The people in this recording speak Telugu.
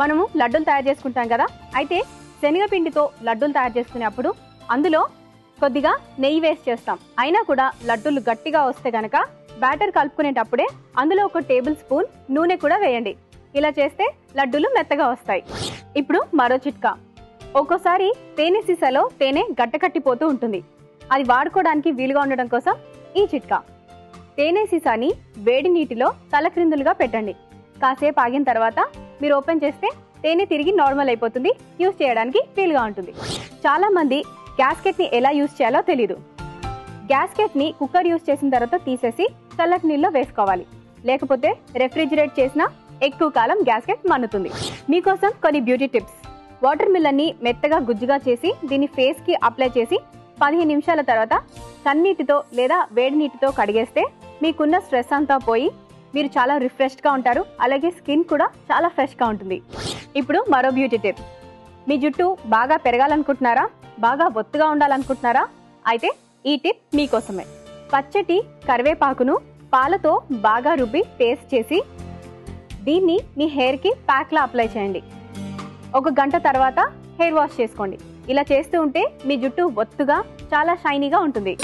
మనము లడ్డూలు తయారు చేసుకుంటాం కదా? అయితే శనగపిండితో లడ్డూలు తయారు చేసుకునేప్పుడు అందులో కొద్దిగా నెయ్యి వేస్ట్ చేస్తాం. అయినా కూడా లడ్డూలు గట్టిగా వస్తే గనక బ్యాటర్ కలుపుకునేటప్పుడే అందులో ఒక టేబుల్ స్పూన్ నూనె కూడా వేయండి. ఇలా చేస్తే లడ్డూలు మెత్తగా వస్తాయి. ఇప్పుడు మరో చిట్కా. ఒక్కోసారి తేనె సీసాలో తేనె గట్టకట్టిపోతూ ఉంటుంది. అది వాడుకోవడానికి వీలుగా ఉండడం కోసం ఈ చిట్కా. తేనె సీసాని వేడి నీటిలో తలక్రిందులుగా పెట్టండి. కాసేపు ఆగిన తర్వాత మీరు ఓపెన్ చేస్తే తేనె తిరిగి నార్మల్ అయిపోతుంది యూస్ చేయడానికి వీలుగా ఉంటుంది. చాలా మంది ఎలా యూస్ చేయాలో తెలీదు. గ్యాస్కెట్ని కుక్కర్ యూస్ చేసిన తర్వాత తీసేసి చల్లటి నీళ్ళలో వేసుకోవాలి. లేకపోతే రెఫ్రిజిరేట్ చేసిన ఎక్కువ కాలం గ్యాస్కెట్ మన్నుతుంది. మీకోసం కొన్ని బ్యూటీ టిప్స్. వాటర్ మిల్లన్ని మెత్తగా గుజ్జుగా చేసి దీన్ని ఫేస్కి అప్లై చేసి పదిహేను నిమిషాల తర్వాత సన్నీటితో లేదా వేడి నీటితో కడిగేస్తే మీకున్న స్ట్రెస్ అంతా పోయి మీరు చాలా రిఫ్రెష్గా ఉంటారు. అలాగే స్కిన్ కూడా చాలా ఫ్రెష్గా ఉంటుంది. ఇప్పుడు మరో బ్యూటీ టిప్ మీ జుట్టు బాగా పెరగాలనుకుంటున్నారా? బాగా ఒత్తుగా ఉండాలనుకుంటున్నారా? అయితే ఈ టిప్ మీకోసమే. పచ్చటి కరివేపాకును పాలతో బాగా రుబ్బి పేస్ట్ చేసి దీన్ని మీ హెయిర్కి ప్యాక్లా అప్లై చేయండి. ఒక గంట తర్వాత హెయిర్ వాష్ చేసుకోండి. ఇలా చేస్తూ ఉంటే మీ జుట్టు ఒత్తుగా చాలా షైనీగా ఉంటుంది.